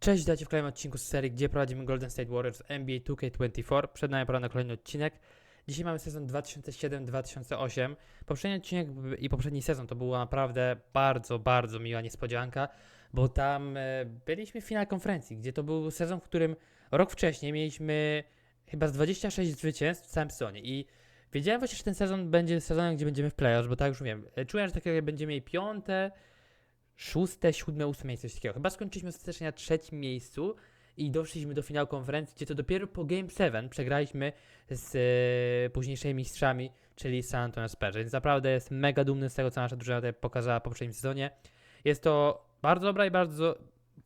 Cześć, witajcie w kolejnym odcinku z serii, gdzie prowadzimy Golden State Warriors NBA 2K24. Przed nami pora na kolejny odcinek. Dzisiaj mamy sezon 2007-2008. Poprzedni odcinek i poprzedni sezon to była naprawdę bardzo, bardzo miła niespodzianka, bo tam e, byliśmy w finale konferencji, gdzie to był sezon, w którym rok wcześniej mieliśmy chyba z 26 zwycięstw w całym sezonie i wiedziałem właśnie, że ten sezon będzie sezonem, gdzie będziemy w playoffs, bo tak już wiem. e, Czułem, że tak jak będziemy mieli piąte, szóste, siódme, ósme miejsce, coś takiego. Chyba skończyliśmy ostatecznie na trzecim miejscu i doszliśmy do finału konferencji, gdzie to dopiero po Game 7 przegraliśmy z e, późniejszymi mistrzami, czyli San Antonio Spurs. Więc naprawdę jest mega dumny z tego, co nasza drużyna pokazała w poprzednim sezonie. Jest to bardzo dobra i bardzo...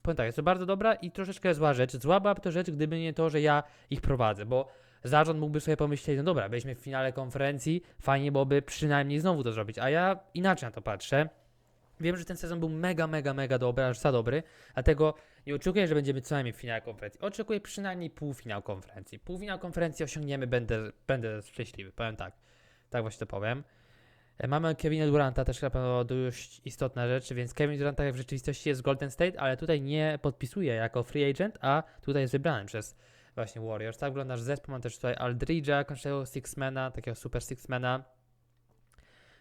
Powiem tak, jest to bardzo dobra i troszeczkę zła rzecz. Zła byłaby to rzecz, gdyby nie to, że ja ich prowadzę, bo zarząd mógłby sobie pomyśleć, no dobra, byliśmy w finale konferencji, fajnie byłoby przynajmniej znowu to zrobić, a ja inaczej na to patrzę. Wiem, że ten sezon był mega, mega, mega dobry, aż za dobry, dlatego nie oczekuję, że będziemy co najmniej w finale konferencji. Oczekuję przynajmniej półfinał konferencji. Półfinał konferencji osiągniemy, będę, będę szczęśliwy, powiem tak. Tak właśnie to powiem. E, Mamy Kevina Duranta, też chyba dość istotna rzecz, więc Kevin Durant tak w rzeczywistości jest Golden State, ale tutaj nie podpisuje jako free agent, a tutaj jest wybrany przez właśnie Warriors. Tak wygląda nasz zespół. Mam też tutaj Aldridge'a, kończącego Sixmana, takiego super Sixmana.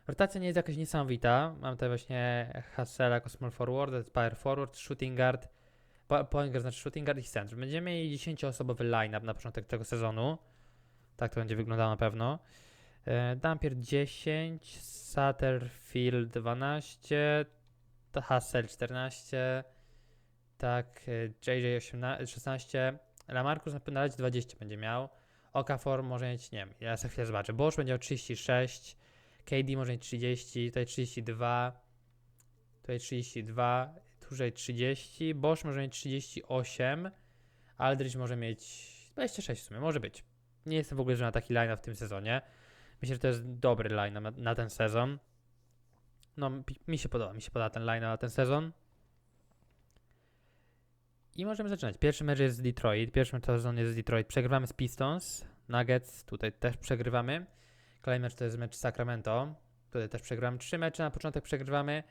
Rotacja nie jest jakaś niesamowita. Mam tutaj właśnie Hassela jako small forward, power forward, shooting guard, po- point guard znaczy shooting guard i center. Będziemy mieli 10-osobowy line-up na początek tego sezonu. Tak to będzie wyglądało na pewno. E, Dampier 10, Satterfield 12, to Hassel 14, tak, JJ 18, 16, Lamarcus na na razie 20 będzie miał. Okafor może mieć, nie wiem, ja za chwilę zobaczę. Bosch będzie miał 36, KD może mieć 30, tutaj 32, tutaj 32, tutaj 30, Bosch może mieć 38, Aldridge może mieć 26 w sumie, może być. Nie jestem w ogóle że na taki line w tym sezonie. Myślę, że to jest dobry line na, na ten sezon. No, mi- się podoba, mi się podoba ten line na ten sezon. I możemy zaczynać. Pierwszy mecz jest z Detroit. Pierwszy mecz sezon jest z Detroit. Przegrywamy z Pistons. Nuggets tutaj też przegrywamy. Kolejny mecz to jest mecz Sacramento. Tutaj też przegrywamy trzy mecze, na początek przegrywamy.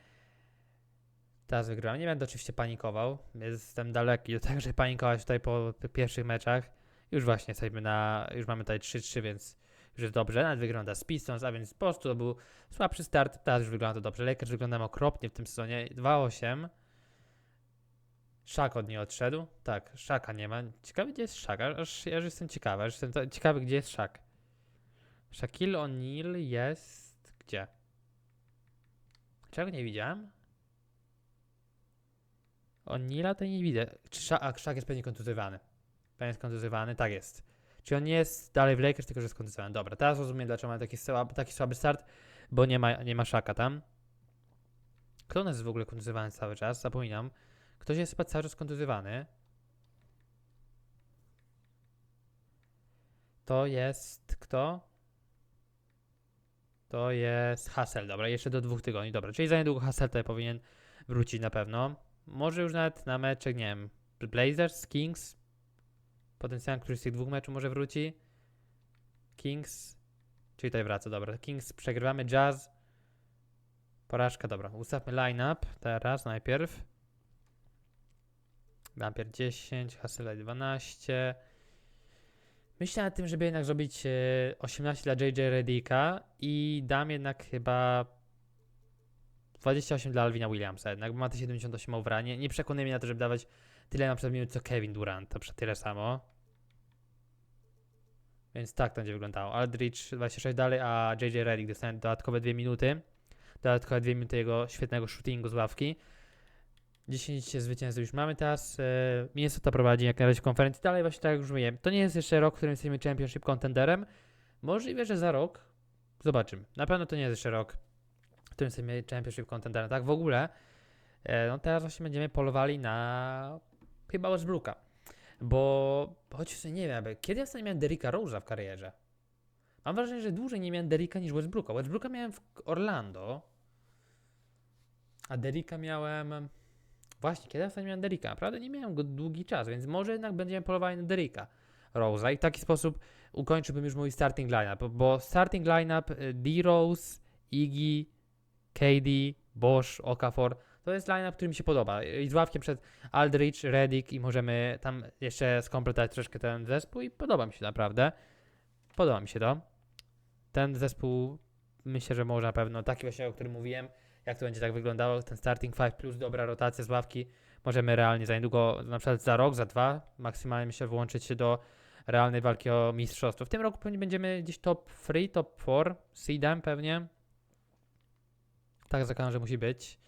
Teraz wygrywamy. Nie będę oczywiście panikował. Jestem daleki do tego, żeby panikować tutaj po pierwszych meczach. Już właśnie jesteśmy na. Już mamy tutaj 3-3, więc już jest dobrze. Nawet wygląda z Pistons, a więc po prostu to był słabszy start. Teraz już wygląda to dobrze. Lakers wyglądają okropnie w tym sezonie. 2-8. Szak od niej odszedł. Tak, Szaka nie ma. Ciekawy, gdzie jest Szak. Aż ja już jestem ciekawy. Aż jestem ciekawy, gdzie jest Szak. Shaquille O'Neal jest gdzie? Czego nie widziałem? O'Neala to nie widzę. Czy a Shaq jest pewnie kontuzjowany. Pewnie jest kontuzjowany, tak jest. Czy on nie jest dalej w Lakers, tylko że jest kontuzjowany. Dobra, teraz rozumiem, dlaczego mamy taki taki słaby start, bo nie ma, nie ma Shaka tam. Kto nas jest w ogóle kontuzjowany cały czas? Zapominam. Ktoś jest chyba cały czas kontuzjowany. To jest kto? To jest Hassel, dobra, jeszcze do dwóch tygodni, dobra, czyli za niedługo Hassel tutaj powinien wrócić na pewno. Może już nawet na meczek, nie wiem, Blazers, Kings, potencjalnie któryś z tych dwóch meczów może wróci. Kings, czyli tutaj wraca, dobra, Kings przegrywamy, Jazz, porażka, dobra, ustawmy line-up teraz najpierw. Dampier 10, Hassel 12, Myślę nad tym, żeby jednak zrobić e, 18 dla JJ Redicka i dam jednak chyba 28 dla Alvina Williamsa jednak, bo ma te 78 overall. Nie, nie przekonuje mnie na to, żeby dawać tyle na przykład minut co Kevin Durant, to tyle samo. Więc tak to będzie wyglądało. Aldridge 26 dalej, a JJ Redick dostanie dodatkowe 2 minuty. Dodatkowe 2 minuty jego świetnego shootingu z ławki. 10 zwycięstw już mamy teraz. E, Minnesota prowadzi jak na razie w konferencji. Dalej właśnie tak jak już mówiłem. To nie jest jeszcze rok, w którym jesteśmy championship contenderem. Możliwe, że za rok zobaczymy. Na pewno to nie jest jeszcze rok, w którym jesteśmy championship contenderem. Tak w ogóle. E, no teraz właśnie będziemy polowali na chyba Westbrooka. Bo choć nie wiem, kiedy ja ostatnio miałem Derricka Rose'a w karierze? Mam wrażenie, że dłużej nie miałem Derricka niż Westbrooka. Westbrooka miałem w Orlando. A Derricka miałem... Właśnie, kiedy ostatnio miałem Derricka? Naprawdę nie miałem go długi czas, więc może jednak będziemy polowali na Derricka Rose'a i w taki sposób ukończyłbym już mój starting lineup, bo starting lineup y, D-Rose, Iggy, KD, Bosch, Okafor To jest line który mi się podoba. I z ławkiem przed Aldrich, Reddick i możemy tam jeszcze skompletować troszkę ten zespół i podoba mi się naprawdę. Podoba mi się to. Ten zespół myślę, że może na pewno taki właśnie, o którym mówiłem, jak to będzie tak wyglądało, ten starting five plus dobra rotacja z ławki, możemy realnie za niedługo, na przykład za rok, za dwa, maksymalnie myślę włączyć się do realnej walki o mistrzostwo. W tym roku pewnie będziemy gdzieś top 3, top 4, seedem pewnie. Tak zakładam, że musi być.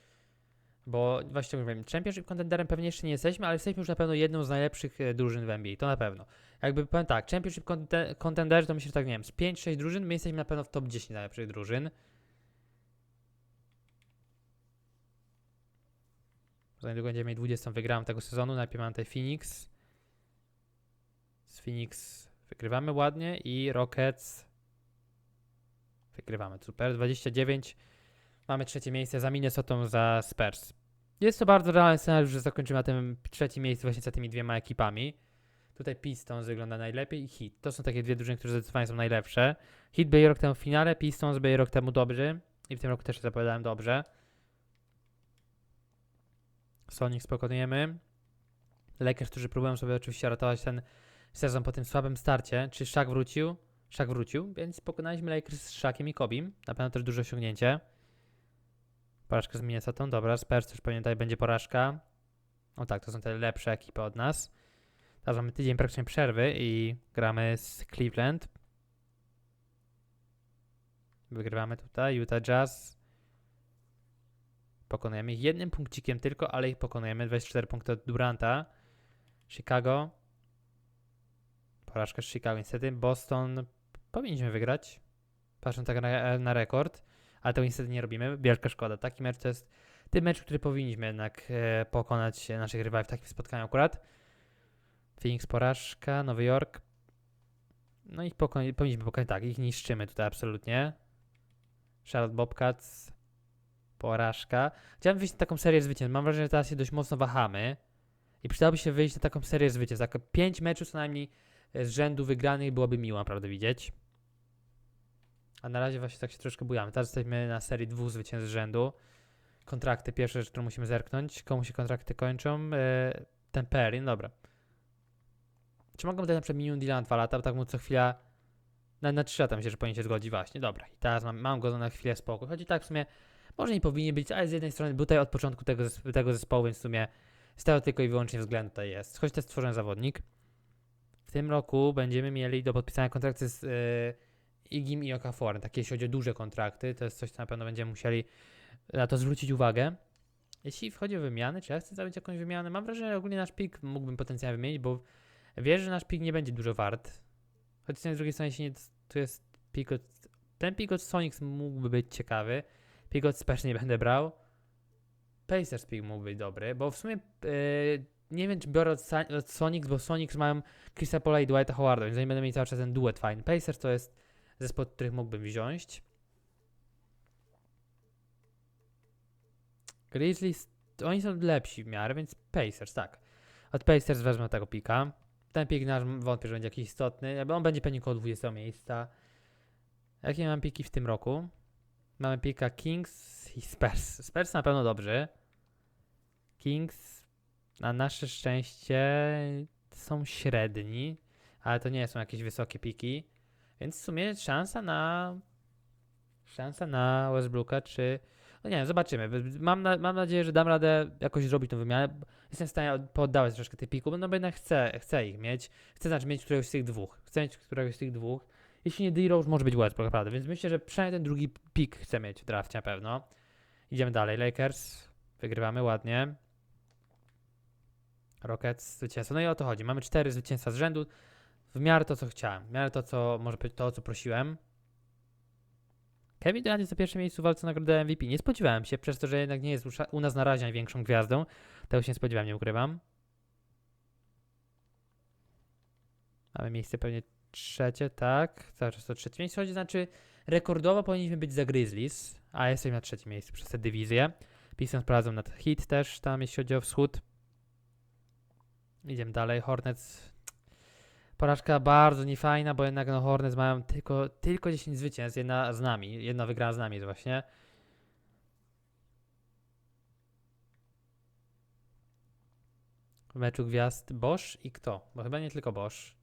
Bo właśnie mówiłem, championship contenderem pewnie jeszcze nie jesteśmy, ale jesteśmy już na pewno jedną z najlepszych e, drużyn w NBA, to na pewno. Jakby powiem tak, championship conte- contenderzy to myślę, że tak nie wiem, z 5-6 drużyn, my jesteśmy na pewno w top 10 najlepszych drużyn. Za niedługo będziemy mieli 20 wygrałem tego sezonu. Najpierw mamy tutaj Phoenix. Z Phoenix wygrywamy ładnie i Rockets wygrywamy. Super. 29. Mamy trzecie miejsce za Minnesotą, za Spurs. Jest to bardzo realny scenariusz, że zakończymy na tym trzecim miejscu właśnie za tymi dwiema ekipami. Tutaj Pistons wygląda najlepiej i Heat. To są takie dwie drużyny, które zdecydowanie są najlepsze. Heat byli rok temu w finale, Pistons byli rok temu dobrzy i w tym roku też zapowiadałem dobrze. Sonic pokonujemy. Lakers, którzy próbują sobie oczywiście ratować ten sezon po tym słabym starcie. Czy Shaq wrócił? Shaq wrócił, więc pokonaliśmy Lakers z Shaqiem i Kobim. Na pewno też duże osiągnięcie. Porażka z Minnesotą, dobra. Spurs też pamiętaj, będzie porażka. O tak, to są te lepsze ekipy od nas. Teraz mamy tydzień praktycznie przerwy i gramy z Cleveland. Wygrywamy tutaj. Utah Jazz. Pokonujemy jednym punkcikiem tylko, ale ich pokonujemy. 24 punkty od Duranta. Chicago. Porażka z Chicago niestety. Boston powinniśmy wygrać. Patrząc tak na, na rekord. Ale tego niestety nie robimy. Wielka szkoda. Taki mecz to jest ten mecz, który powinniśmy jednak e, pokonać naszych rywali w takim spotkaniu akurat. Phoenix porażka, Nowy Jork. No ich pokon- powinniśmy pokonać, tak, ich niszczymy tutaj absolutnie. Charlotte Bobcats, porażka. Chciałem wyjść na taką serię zwycięstw. Mam wrażenie, że teraz się dość mocno wahamy. I przydałoby się wyjść na taką serię zwycięstw. Tak pięć meczów co najmniej e, z rzędu wygranych byłoby miło naprawdę widzieć. A na razie właśnie tak się troszkę bujamy. Teraz jesteśmy na serii dwóch zwycięstw z rzędu. Kontrakty, pierwsza rzecz, którą musimy zerknąć. Komu się kontrakty kończą? E, ten Perrin, dobra. Czy mogę dać na przykład minimum deala na dwa lata, bo tak mu co chwila na, na 3 lata myślę, że powinien się zgodzić właśnie, dobra. I teraz mam, mam go na chwilę spokój. Choć i tak w sumie może nie powinien być, ale z jednej strony był tutaj od początku tego, tego zespołu, więc w sumie z tego tylko i wyłącznie względu tutaj jest. Choć to jest stworzony zawodnik. W tym roku będziemy mieli do podpisania kontrakty z yy, Igim i Okaforem. Takie jeśli chodzi o duże kontrakty, to jest coś, co na pewno będziemy musieli na to zwrócić uwagę. Jeśli chodzi o wymiany, czy ja chcę zrobić jakąś wymianę, mam wrażenie, że ogólnie nasz pik mógłbym potencjalnie wymienić, bo Wiesz, że nasz pik nie będzie dużo wart. Choć z drugiej strony, jeśli nie, tu jest pik od, ten pik od Sonics mógłby być ciekawy. Pik od Spurs nie będę brał. Pacers pik mógł być dobry, bo w sumie yy, nie wiem, czy biorę od, od Sonics, bo Sonics mają Chrisa Paula i Dwighta Howarda, więc oni będą mieli cały czas ten duet fajny. Pacers to jest zespół, których mógłbym wziąć. Grizzlies, oni są lepsi w miarę, więc Pacers, tak. Od Pacers wezmę tego pika. Ten pik nasz wątpię, że będzie jakiś istotny. Jakby On będzie pewnie koło 20 miejsca. Jakie mam piki w tym roku? Mamy pika Kings i Spurs. Spurs na pewno dobrzy. Kings na nasze szczęście są średni, ale to nie są jakieś wysokie piki. Więc w sumie szansa na szansa na Westbrooka, czy no nie wiem, zobaczymy. Mam, na, mam nadzieję, że dam radę jakoś zrobić tą wymianę. Jestem w stanie poddawać troszkę tych pików, no bo jednak chcę, chcę ich mieć. Chcę znaczy mieć któregoś z tych dwóch. Chcę mieć któregoś z tych dwóch. Jeśli nie D-Rose, może być Westbrook, naprawdę. Więc myślę, że przynajmniej ten drugi pik chcę mieć w drafcie na pewno. Idziemy dalej. Lakers. Wygrywamy ładnie. Rockets zwycięstwo. No i o to chodzi. Mamy cztery zwycięstwa z rzędu. W miarę to, co chciałem. W miarę to, co może być to, o co prosiłem. Kevin Durant jest na pierwszym miejscu w walce nagrodę MVP. Nie spodziewałem się, przez to, że jednak nie jest u nas na razie największą gwiazdą. Tego się nie spodziewałem, nie ukrywam. Mamy miejsce pewnie trzecie, tak. Cały czas to trzecie miejsce. Chodzi, znaczy rekordowo powinniśmy być za Grizzlies, a jesteśmy na trzecim miejscu przez tę dywizję. Pistons prowadzą nad Heat też tam, jeśli chodzi o wschód. Idziemy dalej. Hornets. Porażka bardzo niefajna, bo jednak no Hornets mają tylko, tylko 10 zwycięstw, jedna z nami, jedna wygrana z nami właśnie. w meczu gwiazd Bosch i kto? Bo chyba nie tylko Bosch.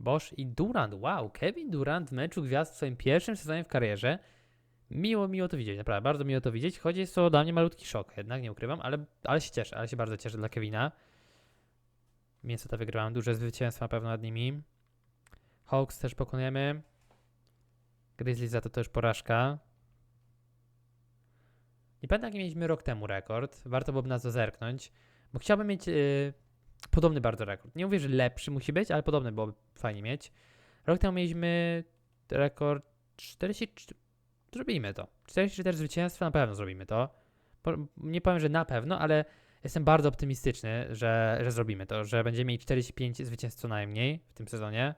Bosch i Durant. Wow, Kevin Durant w meczu gwiazd w swoim pierwszym sezonie w karierze. Miło, miło to widzieć, naprawdę, bardzo miło to widzieć, choć jest to dla mnie malutki szok, jednak nie ukrywam, ale, ale się cieszę, ale się bardzo cieszę dla Kevina. Minnesota wygrywałem duże zwycięstwa na pewno nad nimi. Hawks też pokonujemy. Grizzlies za to też porażka. Nie pamiętam jaki mieliśmy rok temu rekord, warto byłoby na to zerknąć, bo chciałbym mieć yy, podobny bardzo rekord. Nie mówię, że lepszy musi być, ale podobny byłoby fajnie mieć. Rok temu mieliśmy rekord 40... Zrobimy to. 44 zwycięstwa, na pewno zrobimy to. Nie powiem, że na pewno, ale jestem bardzo optymistyczny, że, że zrobimy to, że będziemy mieli 45 zwycięstw co najmniej w tym sezonie.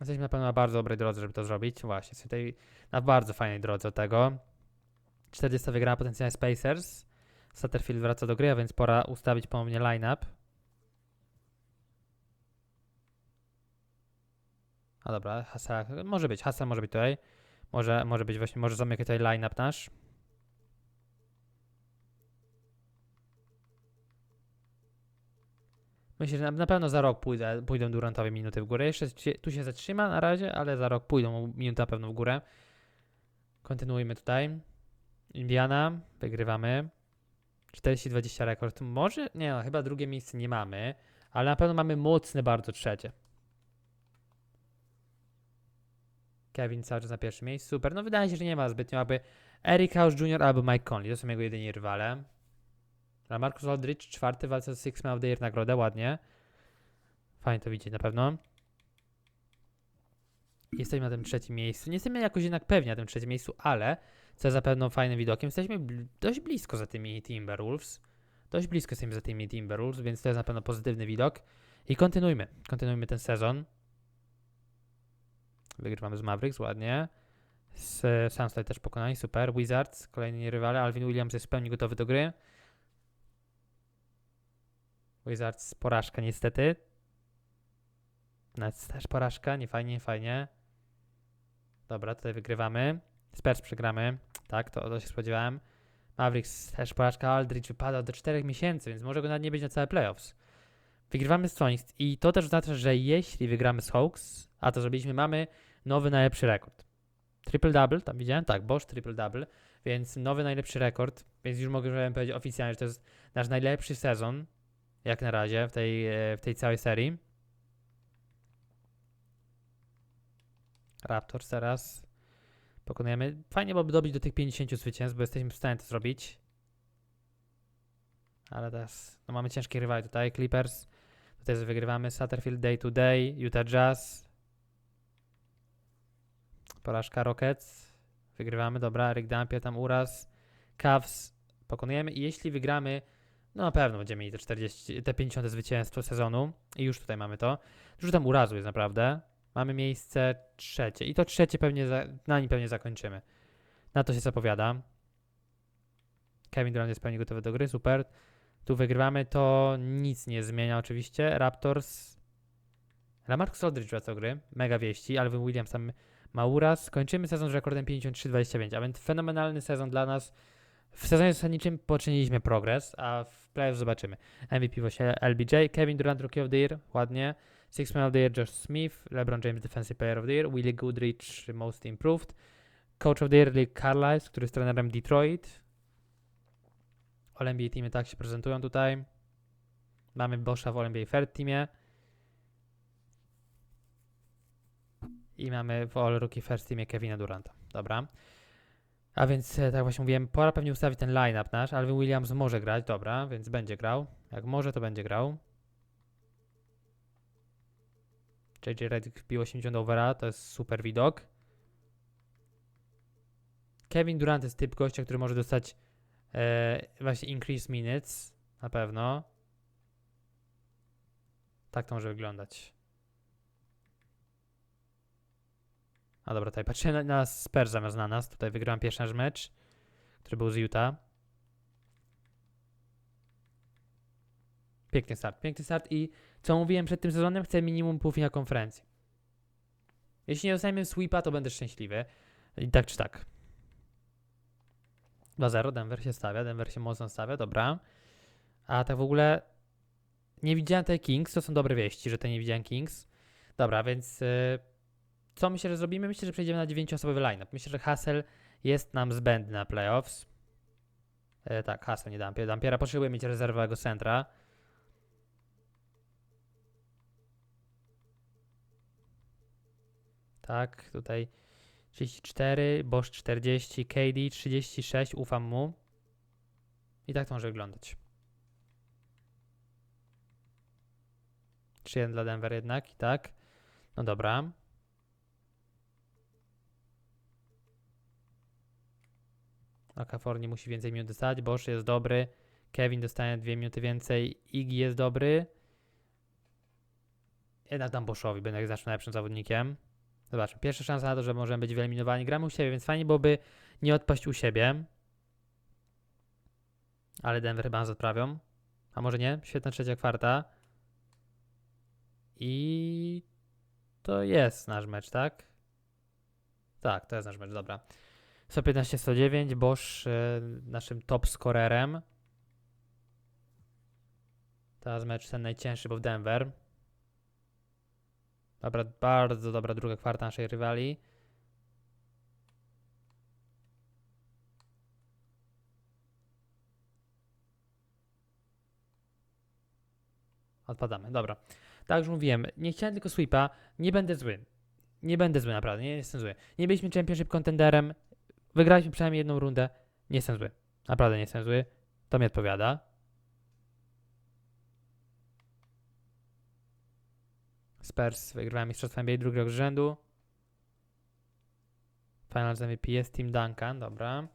Jesteśmy na pewno na bardzo dobrej drodze, żeby to zrobić. Właśnie, jesteśmy tutaj na bardzo fajnej drodze od tego. 40 wygrała potencjalnie Spacers. Satterfield wraca do gry, a więc pora ustawić ponownie line-up. A dobra, Hasa, może być, Hasa może być tutaj. Może, może być właśnie, może zamykać tutaj line-up nasz. Myślę, że na, pewno za rok pójdę, pójdą Durantowi minuty w górę. Jeszcze tu się zatrzyma na razie, ale za rok pójdą minuty na pewno w górę. Kontynuujmy tutaj. Indiana, wygrywamy. 40-20 rekord. Może? Nie, no, chyba drugie miejsce nie mamy, ale na pewno mamy mocne bardzo trzecie. Kevin cały czas na pierwszym miejscu. Super. No wydaje się, że nie ma zbytnio, aby Eric House Jr. albo Mike Conley. To są jego jedyni rywale. A Marcus Aldridge, czwarty walce o Six Man of the Year nagrodę, ładnie. Fajnie to widzieć na pewno. Jesteśmy na tym trzecim miejscu. Nie jesteśmy jakoś jednak pewni na tym trzecim miejscu, ale co jest zapewne fajnym widokiem, jesteśmy dość blisko za tymi Timberwolves. Dość blisko jesteśmy za tymi Timberwolves, więc to jest na pewno pozytywny widok. I kontynuujmy. Kontynuujmy ten sezon. Wygrywamy z Mavericks, ładnie. Z Suns tutaj też pokonani, super. Wizards, kolejni rywale. Alvin Williams jest w pełni gotowy do gry. Wizards porażka niestety. Nets też porażka, nie fajnie, nie fajnie. Dobra, tutaj wygrywamy. Spurs przegramy. Tak, to, to się spodziewałem. Mavericks też porażka. Aldridge wypada do 4 miesięcy, więc może go nawet nie być na całe playoffs. Wygrywamy z Phoenix i to też oznacza, że jeśli wygramy z Hawks, a to zrobiliśmy, mamy nowy najlepszy rekord. Triple-double, tam widziałem? Tak, Bosch triple-double, więc nowy najlepszy rekord, więc już mogę powiedzieć oficjalnie, że to jest nasz najlepszy sezon, jak na razie, w tej, e, w tej całej serii. Raptors teraz pokonujemy. Fajnie byłoby dobić do tych 50 zwycięstw, bo jesteśmy w stanie to zrobić. Ale teraz no mamy ciężkie rywale tutaj. Clippers. Tutaj wygrywamy. Satterfield Day to Day. Utah Jazz. Porażka Rockets. Wygrywamy. Dobra. Rick Dampier tam uraz. Cavs. Pokonujemy. I jeśli wygramy, no na pewno będziemy mieli te 40, te 50 zwycięstwo sezonu. I już tutaj mamy to. Dużo tam urazu jest naprawdę. Mamy miejsce trzecie. I to trzecie pewnie, za, na nim pewnie zakończymy. Na to się zapowiada. Kevin Durant jest pewnie gotowy do gry, super. Tu wygrywamy, to nic nie zmienia oczywiście. Raptors. Lamarcus Aldridge wraca do gry, mega wieści. Alvin Williams tam ma uraz. Kończymy sezon z rekordem 53-25, a więc fenomenalny sezon dla nas. W sezonie zasadniczym poczyniliśmy progres, a w playoff zobaczymy. MVP właśnie LBJ, Kevin Durant Rookie of the Year, ładnie. Six Man of the Year Josh Smith, LeBron James Defensive Player of the Year, Willie Goodrich Most Improved, Coach of the Year Lee Carlisle, który jest trenerem Detroit. All NBA teamy tak się prezentują tutaj. Mamy Boscha w All NBA Fair Teamie. I mamy w All Rookie First Teamie Kevina Duranta. Dobra. A więc, e, tak właśnie mówiłem, pora pewnie ustawić ten line-up nasz. Alvin Williams może grać, dobra, więc będzie grał. Jak może, to będzie grał. JJ Redick wbił 80 overa, to jest super widok. Kevin Durant jest typ gościa, który może dostać e, właśnie increase minutes, na pewno. Tak to może wyglądać. A dobra, tutaj patrzę na, na Spurs zamiast na nas. Tutaj wygrałem pierwszy nasz mecz, który był z Utah. Piękny start, piękny start i co mówiłem przed tym sezonem, chcę minimum półfinał konferencji. Jeśli nie dostaniemy sweepa, to będę szczęśliwy. I tak czy tak. 2-0, Denver się stawia, Denver się mocno stawia, dobra. A tak w ogóle nie widziałem tej Kings, to są dobre wieści, że to nie widziałem Kings. Dobra, więc y, co myślę, że zrobimy? Myślę, że przejdziemy na 9-osobowy lineup. Myślę, że Hassel jest nam zbędny na playoffs. E, tak, Hassel, nie Dampier. Dampiera potrzebuje mieć rezerwowego centra. Tak, tutaj 34, Bosch 40, KD 36, ufam mu. I tak to może wyglądać. 3-1 dla Denver jednak, i tak. No dobra. Okafor nie musi więcej minut dostać. Bosch jest dobry. Kevin dostaje dwie minuty więcej. Iggy jest dobry. Jednak dam Boschowi, będę jak zawsze najlepszym zawodnikiem. Zobaczmy. Pierwsza szansa na to, że możemy być wyeliminowani. Gramy u siebie, więc fajnie byłoby nie odpaść u siebie. Ale Denver chyba nas odprawią. A może nie? Świetna trzecia kwarta. I to jest nasz mecz, tak? Tak, to jest nasz mecz, dobra. 115-109, Bosch e, naszym top scorerem. Teraz mecz ten najcięższy, bo w Denver. Dobra, bardzo dobra druga kwarta naszej rywali. Odpadamy, dobra. Tak już mówiłem, nie chciałem tylko sweepa, nie będę zły. Nie będę zły, naprawdę, nie jestem zły. Nie byliśmy championship contenderem, wygraliśmy przynajmniej jedną rundę, nie jestem zły. Naprawdę nie jestem zły, to mi odpowiada. Spurs wygrywa Mistrzostwo NBA drugi rok z rzędu. Finals MVP jest Team Duncan, dobra.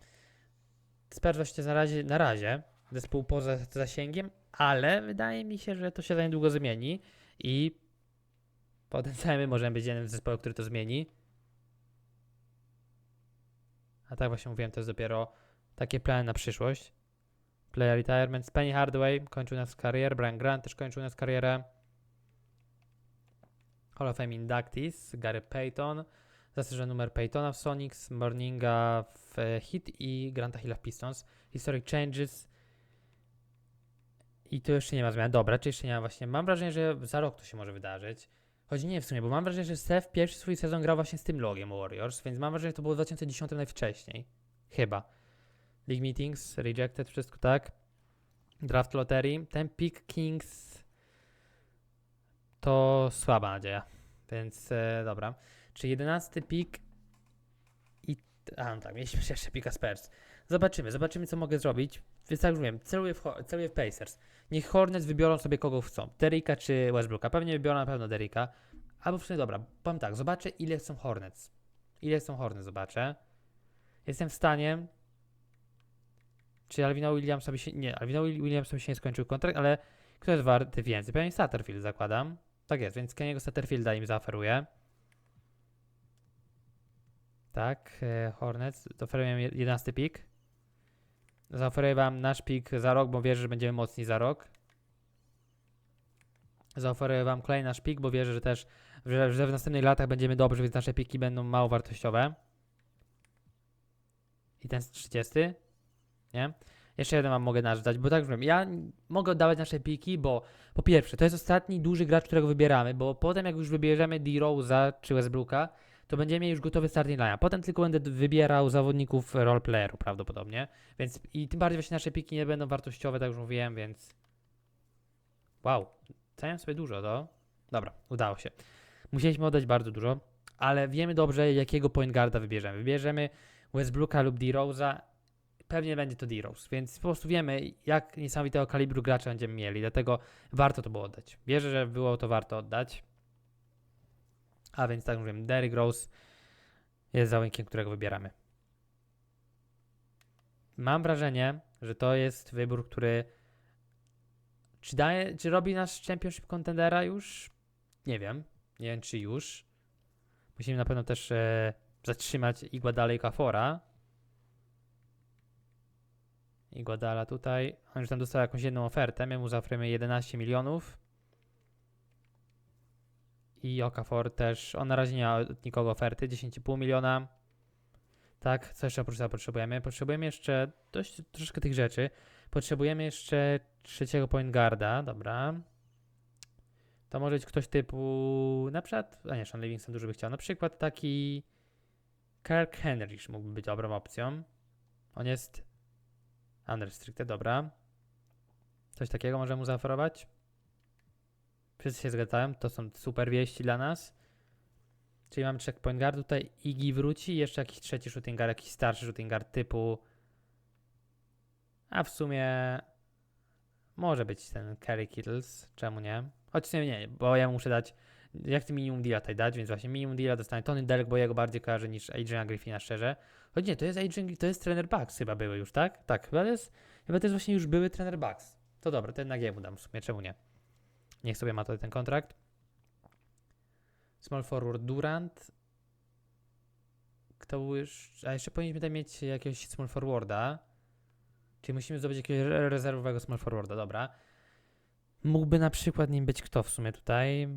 Spurs właśnie na razie, na razie zespół poza zasięgiem, ale wydaje mi się, że to się za niedługo zmieni i potencjalnie my możemy być jednym z zespołów, który to zmieni. A tak właśnie mówiłem, to jest dopiero takie plany na przyszłość. Player retirement. Penny Hardaway kończył nas karierę. Brian Grant też kończył nas karierę. Hall of Fame inductees. Gary Payton. Zasłużony numer Paytona w Sonics, Morninga w e, Heat i Granta Hilla w Pistons. Historic Changes. I tu jeszcze nie ma zmian. Dobra, czy jeszcze nie ma właśnie. Mam wrażenie, że za rok to się może wydarzyć. Choć nie w sumie, bo mam wrażenie, że Steph pierwszy swój sezon grał właśnie z tym logiem Warriors, więc mam wrażenie, że to było w 2010 najwcześniej. Chyba. League Meetings, Rejected, wszystko tak. Draft Lottery. Ten pick Kings to słaba nadzieja. Więc e, dobra. Czy 11 pick i... A, no tak, mieliśmy jeszcze pika Spurs. Zobaczymy, zobaczymy co mogę zrobić. Więc tak już wiem, celuję w, celuję w Pacers. Niech Hornets wybiorą sobie kogo chcą. Derricka czy Westbrooka. Pewnie wybiorą na pewno Derricka. Albo w sumie dobra, powiem tak, zobaczę ile chcą Hornets. Ile chcą Hornets, zobaczę. Jestem w stanie... Czy Alvina Williamsowi się... Nie, Alvina Will- Williamsowi się nie skończył kontrakt, ale kto jest warty więcej? Pewnie Satterfield zakładam. Tak jest, więc Kenny'ego Satterfielda im zaoferuję. Tak, e, Hornets, oferuję 11 pik. Zaoferuję wam nasz pik za rok, bo wierzę, że będziemy mocni za rok. Zaoferuję wam kolejny nasz pik, bo wierzę, że też że, że w następnych latach będziemy dobrzy, więc nasze piki będą mało wartościowe. I ten z 30. Nie? Jeszcze jeden wam mogę nasz dać, bo tak wiem, ja mogę oddawać nasze piki, bo po pierwsze, to jest ostatni duży gracz, którego wybieramy, bo potem jak już wybierzemy D-Rose'a czy Westbrooka, to będziemy mieli już gotowy starting line. Potem tylko będę wybierał zawodników roleplayeru prawdopodobnie. Więc i tym bardziej właśnie nasze piki nie będą wartościowe, tak już mówiłem, więc. Wow, ceniam sobie dużo, to. Dobra, udało się. Musieliśmy oddać bardzo dużo, ale wiemy dobrze, jakiego point guarda wybierzemy. Wybierzemy Westbrooka lub D-Rose'a. Pewnie będzie to D-Rose, więc po prostu wiemy, jak niesamowitego kalibru gracza będziemy mieli, dlatego warto to było oddać. Wierzę, że było to warto oddać. A więc tak mówiłem, Derrick Rose jest zawodnikiem, którego wybieramy. Mam wrażenie, że to jest wybór, który czy daje, czy robi nasz championship contendera już? Nie wiem. Nie wiem, czy już. Musimy na pewno też e, zatrzymać Iguodala i Kafora. Iguodala tutaj. On już tam dostał jakąś jedną ofertę. My mu zaoferujemy 11 milionów. I Okafor też. On na razie nie ma od nikogo oferty. 10,5 miliona. Tak, co jeszcze oprócz tego potrzebujemy? Potrzebujemy jeszcze dość troszkę tych rzeczy. Potrzebujemy jeszcze trzeciego point guarda, dobra. To może być ktoś typu, na przykład, a nie, Sean Livingston dużo by chciał, na przykład taki Kirk Henrys mógłby być dobrą opcją. On jest unrestricted, dobra. Coś takiego możemy mu zaoferować. Wszyscy się zgadzają, to są super wieści dla nas. Czyli mamy trzech point guard, tutaj Iggy wróci jeszcze jakiś trzeci shooting guard, jakiś starszy shooting guard typu... A w sumie może być ten Kerry Kittles, czemu nie? Choć sumie nie, bo ja muszę dać, ja chcę minimum deala tutaj dać, więc właśnie minimum deala dostanie Tony Delk, bo jego bardziej kojarzę niż Adriana Griffina szczerze. Choć nie, to jest Adrian, to jest trener Bucks chyba były już, tak? Tak, chyba to jest, chyba to jest właśnie już były trener Bucks. To dobra, to jednak jemu dam w sumie, czemu nie? Niech sobie ma tutaj ten kontrakt. Small forward Durant. Kto był już, a jeszcze powinniśmy tutaj mieć jakiegoś small forwarda. Czyli musimy zdobyć jakiegoś re- rezerwowego small forwarda, dobra. Mógłby na przykład nim być kto w sumie tutaj?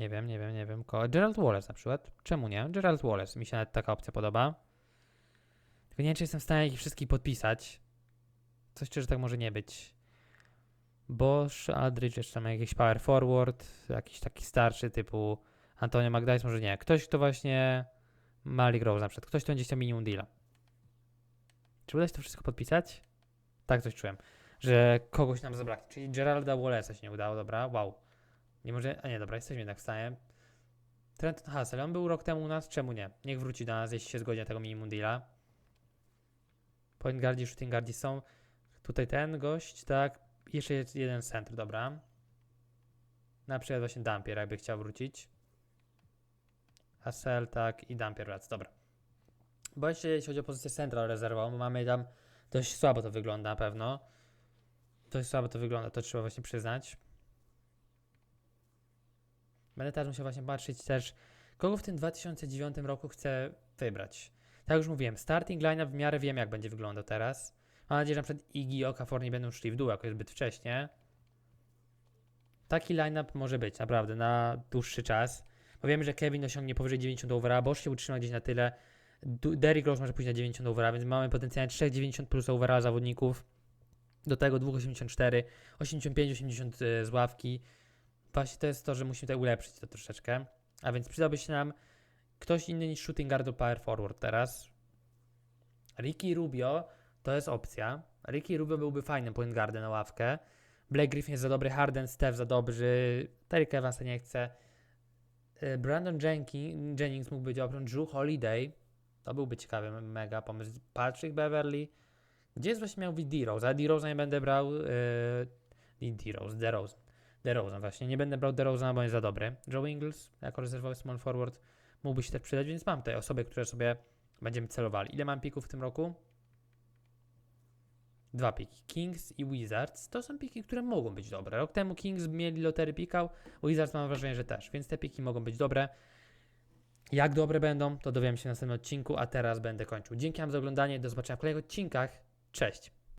Nie wiem, nie wiem, nie wiem. Kogo? Gerald Wallace na przykład. Czemu nie? Gerald Wallace. Mi się nawet taka opcja podoba. Tylko nie wiem, czy jestem w stanie ich wszystkich podpisać. Coś szczerze tak może nie być. Bosch, Aldridge, jeszcze tam jakiś power forward, jakiś taki starszy typu Antonio McDyess, może nie. Ktoś, kto właśnie Malik Rose na przykład. Ktoś, kto będzie chciał minimum deala. Czy uda się to wszystko podpisać? Tak coś czułem, że kogoś nam zabraknie. Czyli Geralda Wallace'a się nie udało, dobra, wow. Nie może, a nie, dobra, jesteśmy jednak w stanie. Trenton Hassel, on był rok temu u nas, czemu nie? Niech wróci do nas, jeśli się zgodzi na tego minimum deala. Point guardi, shooting guardi są. Tutaj ten gość, tak. Jeszcze jest jeden center, dobra. Na przykład właśnie Dampier, jakby chciał wrócić. Hassel, tak, i Dampier wraca, dobra. Bo jeszcze jeśli chodzi o pozycję central rezerwową, mamy tam dość słabo to wygląda na pewno. Dość słabo to wygląda, to trzeba właśnie przyznać. Będę teraz musiał właśnie patrzeć też, kogo w tym 2009 roku chcę wybrać. Tak już mówiłem, starting line w miarę wiem, jak będzie wyglądał teraz. Mam nadzieję, że na przykład Iggy i Okafor nie będą szli w dół jakoś zbyt wcześnie. Taki line-up może być, naprawdę, na dłuższy czas. Bo wiemy, że Kevin osiągnie powyżej 90 overa, Bosch się utrzyma gdzieś na tyle. Derrick Rose może pójść na 90 overa, więc mamy potencjalnie 3 90 plus overa zawodników. Do tego 2,84, 85, 80 y, z ławki. Właśnie to jest to, że musimy tutaj ulepszyć to troszeczkę. A więc przydałby się nam ktoś inny niż shooting guard power forward teraz. Ricky Rubio to jest opcja. Ricky Rubio byłby fajnym point guardem na ławkę. Blake Griffin jest za dobry, Harden, Steph za dobrzy, Terry Evansa nie chce. Y, Brandon Jenkins, Jennings mógł być dobrym, Drew Holiday, to byłby ciekawy mega pomysł. Patrick Beverly, gdzie jest właśnie miał być D-Rose, a D-Rose nie będę brał, yy, nie D-Rose, DeRozan, właśnie, nie będę brał DeRozana, bo jest za dobry. Joe Ingles, jako rezerwowy small forward, mógłby się też przydać, więc mam tutaj osoby, które sobie będziemy celowali. Ile mam pików w tym roku? Dwa piki. Kings i Wizards to są piki, które mogą być dobre. Rok temu Kings mieli lotery pikał, Wizards mam wrażenie, że też, więc te piki mogą być dobre. Jak dobre będą, to dowiem się w następnym odcinku, a teraz będę kończył. Dzięki wam za oglądanie, do zobaczenia w kolejnych odcinkach. Cześć!